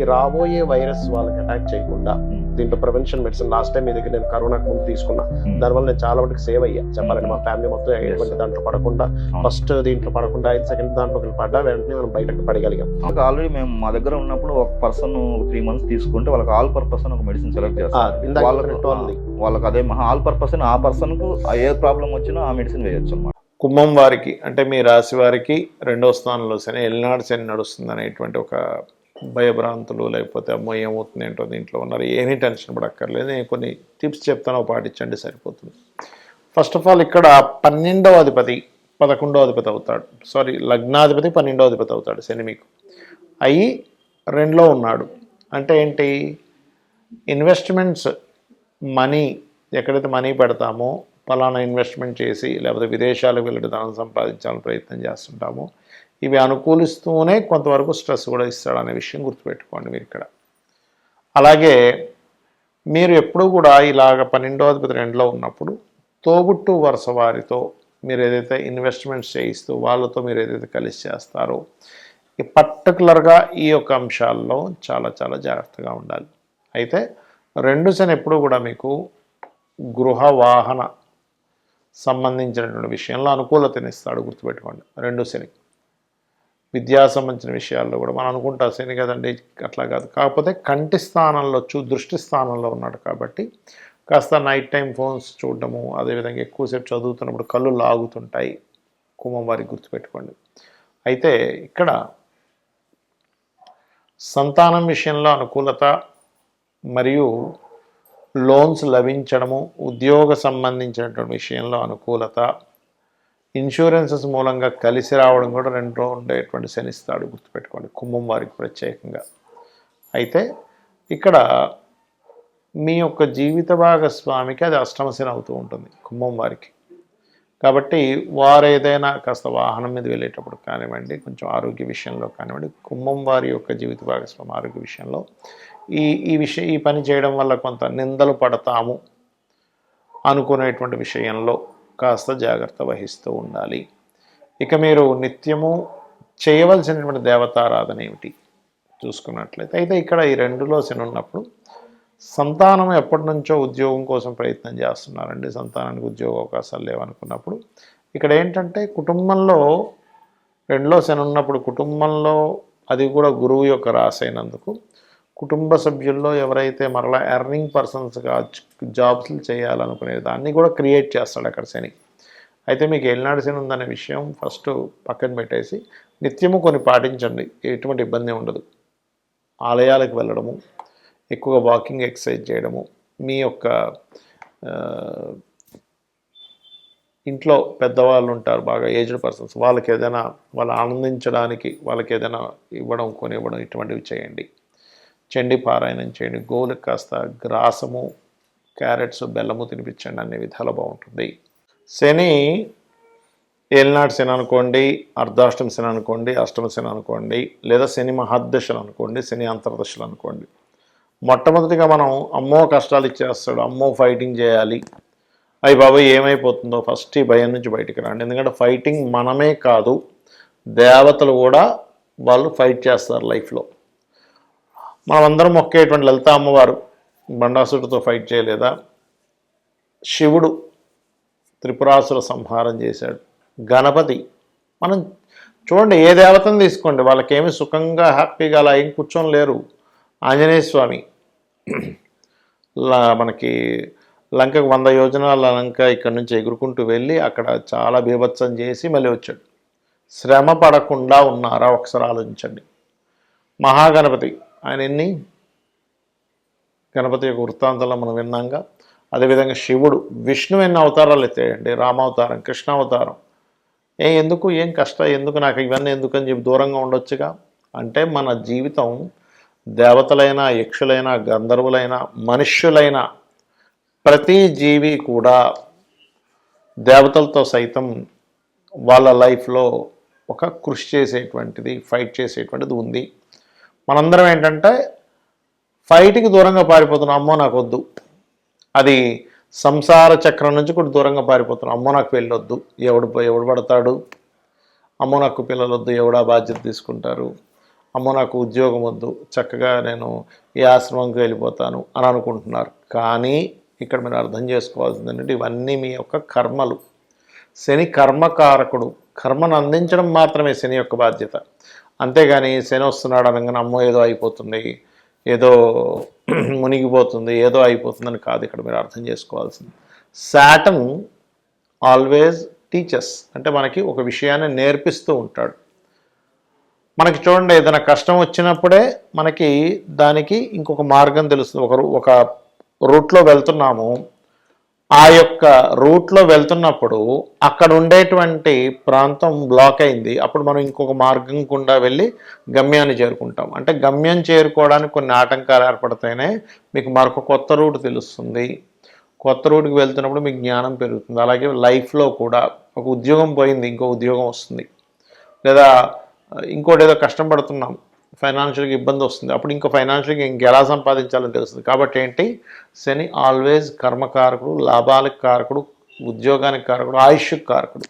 ఈ రాబోయే వైరస్ వాళ్ళకి అటాక్ చేయకుండా దీంట్లో ప్రివెన్షన్ మెడిసిన్ లాస్ట్ టైం మీ దగ్గర నేను కరోనాకు ముందు తీసుకున్నా దానివల్ల నేను చాలా మటుకు సేవ్ అయ్యా. చెప్పాలంటే మా ఫ్యామిలీ మొత్తం ఎటువంటి దాంట్లో పడకుండా ఫస్ట్ దీంట్లో పడకుండా ఐదు సెకండ్ దాంట్లోకి పడ్డా వెంటనే మనం బయటకు పడగలిగాం. ఆల్రెడీ మేము మా దగ్గర ఉన్నప్పుడు ఒక పర్సన్ త్రీ మంత్స్ తీసుకుంటే వాళ్ళకి ఆల్ పర్పస్ ఒక మెడిసిన్ సెలెక్ట్ చేస్తారు. వాళ్ళకు అదే ఆల్ పర్పస్ ఆ పర్సన్కు ఏ ప్రాబ్లం వచ్చినా ఆ మెడిసిన్ వేయొచ్చు అనమాట కుంభం వారికి అంటే మీ రాశి వారికి రెండో స్థానంలో శని ఎల్నాడు శని నడుస్తుంది అనేటువంటి ఒక భయభ్రాంతులు లేకపోతే అమ్మో ఏమవుతుంది ఏంటో దీంట్లో ఉన్నారు. ఏమీ టెన్షన్ పడక్కర్లేదు. నేను కొన్ని టిప్స్ చెప్తాను పాటించండి సరిపోతుంది. ఫస్ట్ ఆఫ్ ఆల్ ఇక్కడ పన్నెండవ అధిపతి పదకొండవ అధిపతి అవుతాడు. సారీ లగ్నాధిపతి పన్నెండవ అధిపతి అవుతాడు శని మీకు. అయి రెండులో ఉన్నాడు. అంటే ఏంటి? ఇన్వెస్ట్మెంట్స్ మనీ ఎక్కడైతే మనీ పెడతామో ఫలానా ఇన్వెస్ట్మెంట్ చేసి లేకపోతే విదేశాలకు వెళ్ళి ధనం సంపాదించాలని ప్రయత్నం చేస్తుంటాము. ఇవి అనుకూలిస్తూనే కొంతవరకు స్ట్రెస్ కూడా ఇస్తాడు అనే విషయం గుర్తుపెట్టుకోండి మీరు ఇక్కడ. అలాగే మీరు ఎప్పుడు కూడా ఇలాగ పన్నెండో అధిపతి రెండులో ఉన్నప్పుడు తోబుట్టు వరుస వారితో మీరు ఏదైతే ఇన్వెస్ట్మెంట్స్ చేయిస్తూ వాళ్ళతో మీరు ఏదైతే కలిసి చేస్తారో ఈ పర్టికులర్గా ఈ యొక్క అంశాల్లో చాలా చాలా జాగ్రత్తగా ఉండాలి. అయితే రెండు శని ఎప్పుడు కూడా మీకు గృహ వాహన సంబంధించినటువంటి విషయంలో అనుకూలతనిస్తాడు గుర్తుపెట్టుకోండి. రెండు శని. విద్యా సంబంధించిన విషయాల్లో కూడా మనం అనుకుంటా శని కదండి అట్లా కాదు. కాకపోతే కంటి స్థానంలో చూ దృష్టి స్థానంలో ఉన్నాడు కాబట్టి కాస్త నైట్ టైం ఫోన్స్ చూడడము అదేవిధంగా ఎక్కువసేపు చదువుతున్నప్పుడు కళ్ళు లాగుతుంటాయి. కుంభం వారికి గుర్తుపెట్టుకోండి. అయితే ఇక్కడ సంతానం విషయంలో అనుకూలత మరియు లోన్స్ లభించడము ఉద్యోగ సంబంధించినటువంటి విషయంలో అనుకూలత ఇన్సూరెన్సెస్ మూలంగా కలిసి రావడం కూడా రెండు ఉండేటువంటి శనిస్తాడు గుర్తుపెట్టుకోండి కుంభం వారికి ప్రత్యేకంగా. అయితే ఇక్కడ మీ యొక్క జీవిత భాగస్వామికి అది అష్టమశని అవుతూ ఉంటుంది కుంభం వారికి. కాబట్టి వారు ఏదైనా కాస్త వాహనం మీద వెళ్ళేటప్పుడు కానివ్వండి కొంచెం ఆరోగ్య విషయంలో కానివ్వండి కుంభం వారి యొక్క జీవిత భాగస్వామి ఆరోగ్య విషయంలో ఈ ఈ విషయం ఈ పని చేయడం వల్ల కొంత నిందలు పడతాము అనుకునేటువంటి విషయంలో కాస్త జాగ్రత్త వహిస్తూ ఉండాలి. ఇక మీరు నిత్యము చేయవలసినటువంటి దేవతారాధన ఏమిటి? చూసుకున్నట్లయితే అయితే ఇక్కడ ఈ రెండులో శని ఉన్నప్పుడు సంతానం ఎప్పటి నుంచో ఉద్యోగం కోసం ప్రయత్నం చేస్తున్నారండి. సంతానానికి ఉద్యోగ అవకాశాలు లేవనుకున్నప్పుడు. ఇక్కడ ఏంటంటే కుటుంబంలో రెండులో శని ఉన్నప్పుడు కుటుంబంలో అది కూడా గురువు యొక్క రాసైనందుకు అయినందుకు కుటుంబ సభ్యుల్లో ఎవరైతే మరలా ఎర్నింగ్ పర్సన్స్గా జాబ్స్లు చేయాలనుకునే దాన్ని కూడా క్రియేట్ చేస్తాడు అక్కడ శని. అయితే మీకు ఏలినాడు శని ఉందనే విషయం ఫస్ట్ పక్కన పెట్టేసి నిత్యము కొన్ని పాటించండి ఎటువంటి ఇబ్బంది ఉండదు. ఆలయాలకు వెళ్ళడము ఎక్కువగా వాకింగ్ ఎక్సర్సైజ్ చేయడము మీ యొక్క ఇంట్లో పెద్దవాళ్ళు ఉంటారు బాగా ఏజ్డ్ పర్సన్స్ వాళ్ళకి ఏదైనా వాళ్ళు ఆనందించడానికి వాళ్ళకి ఏదైనా ఇవ్వడం కొనివ్వడం ఇటువంటివి చేయండి. చండి పారాయణం చేయండి. గోవులకు కాస్త గ్రాసము క్యారెట్స్ బెల్లము తినిపించండి. అనే విధాలు బాగుంటుంది. శని ఏలినాడు శని అనుకోండి అర్ధాష్టమ శని అనుకోండి అష్టమ శని అనుకోండి లేదా శని మహాదశలు అనుకోండి శని అంతర్దశలు అనుకోండి. మొట్టమొదటిగా మనం అమ్మో కష్టాలు ఇచ్చేస్తాడు అమ్మో ఫైటింగ్ చేయాలి. అయ్యి బాబాయ్ ఏమైపోతుందో ఫస్ట్ ఈ భయం నుంచి బయటికి రండి. ఎందుకంటే ఫైటింగ్ మనమే కాదు దేవతలు కూడా వాళ్ళు ఫైట్ చేస్తారు లైఫ్లో. మనమందరం మొక్కేటువంటి లలిత అమ్మవారు బండాసుడితో ఫైట్ చేయలేదా? శివుడు త్రిపురాసుర సంహారం చేశాడు. గణపతి మనం చూడండి ఏ దేవతను తీసుకోండి వాళ్ళకేమి సుఖంగా హ్యాపీగా అలా ఏం కూర్చొని లేరు. ఆంజనేయ స్వామి లా- మనకి లంకకు వంద యోజనాల లంక ఇక్కడ నుంచి ఎగురుకుంటూ వెళ్ళి అక్కడ చాలా బీభత్సం చేసి మళ్ళీ వచ్చాడు. శ్రమ పడకుండా ఉన్నారా? ఒకసారి ఆలోచించండి. మహాగణపతి ఆయన ఎన్ని? గణపతి యొక్క వృత్తాంతంలో మనం విన్నాంగా అదేవిధంగా శివుడు విష్ణు ఎన్ని అవతారాలు ఎత్తాయండి? రామావతారం కృష్ణావతారం. ఏ ఎందుకు? ఏం కష్టం? ఎందుకు నాకు ఇవన్నీ ఎందుకని చెప్పి దూరంగా ఉండొచ్చుగా? అంటే మన జీవితం దేవతలైన యక్షులైనా గంధర్వులైనా మనుష్యులైన ప్రతి జీవి కూడా దేవతలతో సైతం వాళ్ళ లైఫ్లో ఒక కృషి చేసేటువంటిది ఫైట్ చేసేటువంటిది ఉంది. మనందరం ఏంటంటే ఫైట్కి దూరంగా పారిపోతున్నాం. అమ్మో నాకు వద్దు. అది సంసార చక్రం నుంచి కూడా దూరంగా పారిపోతున్నాం. అమ్మో నాకు వెళ్ళొద్దు ఎవడు ఎవడు పడతాడు? అమ్మో నాకు పిల్లలు వద్దు. ఎవడా బాధ్యత తీసుకుంటారు? అమ్మో నాకు ఉద్యోగం వద్దు. చక్కగా నేను ఈ ఆశ్రమంకి వెళ్ళిపోతాను అని అనుకుంటున్నారు. కానీ ఇక్కడ మీరు అర్థం చేసుకోవాల్సింది ఏంటంటే ఇవన్నీ మీ యొక్క కర్మలు. శని కర్మకారకుడు. కర్మను అందించడం మాత్రమే శని యొక్క బాధ్యత. అంతేగాని శని వస్తున్నాడు అనగానే అమ్మో ఏదో అయిపోతుంది. ఏదో మునిగిపోతుంది ఏదో అయిపోతుందని కాదు ఇక్కడ మీరు అర్థం చేసుకోవాల్సింది. శాటన్ ఆల్వేజ్ టీచర్స్ అంటే మనకి ఒక విషయాన్ని నేర్పిస్తూ ఉంటాడు. మనకి చూడండి ఏదైనా కష్టం వచ్చినప్పుడే మనకి దానికి ఇంకొక మార్గం తెలుస్తుంది. ఒక ఒక రూట్లో వెళ్తున్నాము. ఆ యొక్క రూట్లో వెళ్తున్నప్పుడు అక్కడ ఉండేటువంటి ప్రాంతం బ్లాక్ అయింది. అప్పుడు మనం ఇంకొక మార్గం గుండా వెళ్ళి గమ్యాన్ని చేరుకుంటాం. అంటే గమ్యం చేరుకోవడానికి కొన్ని ఆటంకాలు ఏర్పడితేనే మీకు మరొక కొత్త రూట్ తెలుస్తుంది. కొత్త రూట్కి వెళ్తున్నప్పుడు మీకు జ్ఞానం పెరుగుతుంది. అలాగే లైఫ్లో కూడా ఒక ఉద్యోగం పోయింది ఇంకో ఉద్యోగం వస్తుంది. లేదా ఇంకోటి ఏదో కష్టం పడుతున్నాం. ఫైనాన్షియల్గా ఇబ్బంది వస్తుంది. అప్పుడు ఇంకా ఫైనాన్షియల్గా ఇంకెలా సంపాదించాలని తెలుస్తుంది. కాబట్టి ఏంటి? శని ఆల్వేస్ కర్మకారకుడు లాభాలకు కారకుడు ఉద్యోగానికి కారకుడు ఆయుష్కి కారకుడు.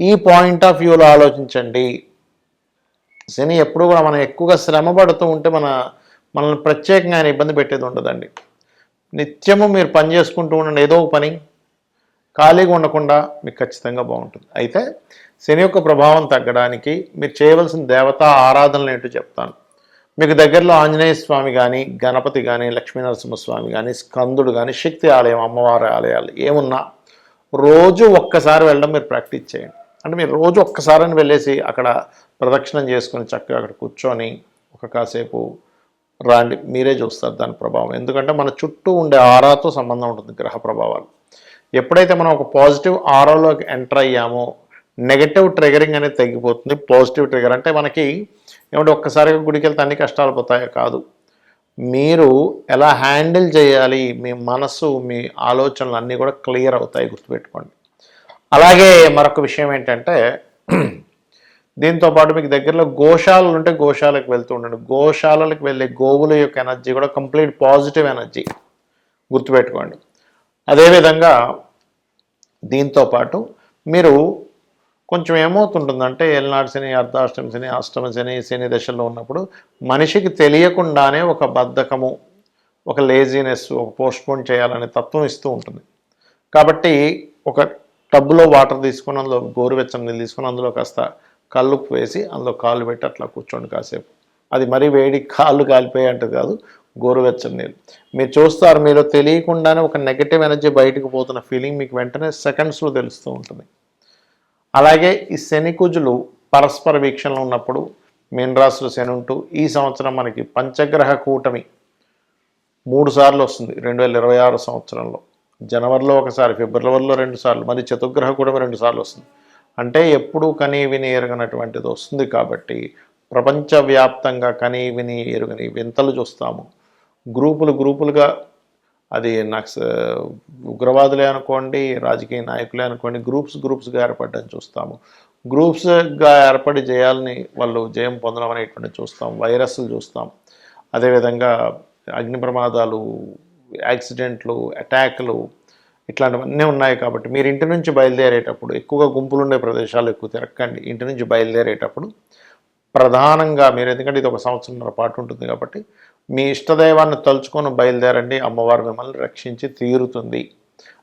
ఈ పాయింట్ ఆఫ్ వ్యూలో ఆలోచించండి. శని ఎప్పుడు కూడా మనం ఎక్కువగా శ్రమ పడుతూ ఉంటే మన మనల్ని ప్రత్యేకంగా ఆయన ఇబ్బంది పెట్టేది ఉండదండి. నిత్యము మీరు పని చేసుకుంటూ ఉండండి. ఏదో ఒక పని. ఖాళీగా ఉండకుండా మీకు ఖచ్చితంగా బాగుంటుంది. అయితే శని యొక్క ప్రభావం తగ్గడానికి మీరు చేయవలసిన దేవతా ఆరాధనలు ఏంటో చెప్తాను. మీకు దగ్గరలో ఆంజనేయ స్వామి కానీ గణపతి కానీ లక్ష్మీనరసింహస్వామి కానీ స్కందుడు కానీ శక్తి ఆలయం అమ్మవారి ఆలయాలు ఏమున్నా రోజు ఒక్కసారి వెళ్ళడం మీరు ప్రాక్టీస్ చేయండి. అంటే మీరు రోజు ఒక్కసారని వెళ్ళేసి అక్కడ ప్రదక్షిణం చేసుకొని చక్కగా అక్కడ కూర్చొని ఒక కాసేపు రాండి. మీరే చూస్తారు దాని ప్రభావం. ఎందుకంటే మన చుట్టూ ఉండే ఆరాతో సంబంధం ఉంటుంది గ్రహ ప్రభావాలు. ఎప్పుడైతే మనం ఒక పాజిటివ్ ఆరోలోకి ఎంటర్ అయ్యామో నెగటివ్ ట్రిగరింగ్ అనేది తగ్గిపోతుంది. పాజిటివ్ ట్రిగర్ అంటే మనకి ఏమంటే ఒక్కసారిగా గుడికి వెళ్తే అన్ని కష్టాలు పోతాయో కాదు. మీరు ఎలా హ్యాండిల్ చేయాలి? మీ మనసు మీ ఆలోచనలు అన్నీ కూడా క్లియర్ అవుతాయి గుర్తుపెట్టుకోండి. అలాగే మరొక విషయం ఏంటంటే దీంతో పాటు మీకు దగ్గరలో గోశాలలు ఉంటే గోశాలకు వెళ్తూ ఉండండి. గోశాలలకు వెళ్ళే గోవుల యొక్క ఎనర్జీ కూడా కంప్లీట్ పాజిటివ్ ఎనర్జీ గుర్తుపెట్టుకోండి. అదేవిధంగా దీంతో పాటు మీరు కొంచెం ఏమవుతుంటుందంటే ఏలనాడు శని అర్ధాష్టమి శని అష్టమ శని శని దశల్లో ఉన్నప్పుడు మనిషికి తెలియకుండానే ఒక బద్ధకము ఒక లేజీనెస్ ఒక పోస్ట్పోన్ చేయాలనే తత్వం ఇస్తూ ఉంటుంది. కాబట్టి ఒక టబ్బులో వాటర్ తీసుకుని అందులో గోరువెచ్చని నీళ్ళు తీసుకుని అందులో కాస్త కళ్ళు వేసి అందులో కాళ్ళు పెట్టి అట్లా కూర్చోండి కాసేపు. అది మరీ వేడి కాళ్ళు కాలిపోయే అంటే కాదు గోరువెచ్చని నీరు. మీరు చూస్తారు మీరు తెలియకుండానే ఒక నెగటివ్ ఎనర్జీ బయటకు పోతున్న ఫీలింగ్ మీకు వెంటనే సెకండ్స్లో తెలుస్తూ ఉంటుంది. అలాగే ఈ శని కుజులు పరస్పర వీక్షణలో ఉన్నప్పుడు మీనరాశిలో శని ఉంటూ ఈ సంవత్సరం మనకి పంచగ్రహ కూటమి మూడు సార్లు వస్తుంది. రెండు వేల ఇరవై ఆరు సంవత్సరంలో. జనవరిలో ఒకసారి ఫిబ్రవరిలో రెండు సార్లు మరి చతుర్గ్రహ కూటమి రెండు సార్లు వస్తుంది. అంటే ఎప్పుడూ కనీ విని ఎరగనటువంటిది వస్తుంది కాబట్టి ప్రపంచవ్యాప్తంగా కనీ విని ఎరుగని వింతలు చూస్తాము. గ్రూపులు గ్రూపులుగా అది నక్స ఉగ్రవాదులే అనుకోండి రాజకీయ నాయకులే అనుకోండి గ్రూప్స్ గ్రూప్స్గా ఏర్పడడం చూస్తాము. గ్రూప్స్గా ఏర్పడి జయాల్ని వాళ్ళు జయం పొందడం అనేటువంటి చూస్తాం వైరస్లు చూస్తాం. అదేవిధంగా అగ్ని ప్రమాదాలు యాక్సిడెంట్లు అటాక్లు ఇట్లాంటివన్నీ ఉన్నాయి కాబట్టి మీరు ఇంటి నుంచి బయలుదేరేటప్పుడు ఎక్కువగా గుంపులు ఉండే ప్రదేశాలు ఎక్కువ తిరక్కండి ఇంటి నుంచి బయలుదేరేటప్పుడు ప్రధానంగా మీరు ఎందుకంటే ఇది ఒక సంవత్సరంన్నర పాటు ఉంటుంది కాబట్టి మీ ఇష్టదైవాన్ని తలుచుకొని బయలుదేరండి అమ్మవారు మిమ్మల్ని రక్షించి తీరుతుంది.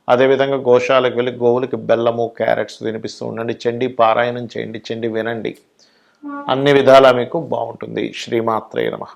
అదేవిధంగా గోశాలకు వెళ్ళి గోవులకి బెల్లము క్యారెట్స్ తినిపిస్తూ ఉండండి. చెండి పారాయణం చేయండి చెండి వినండి. అన్ని విధాలా మీకు బాగుంటుంది. శ్రీమాత్రే నమః.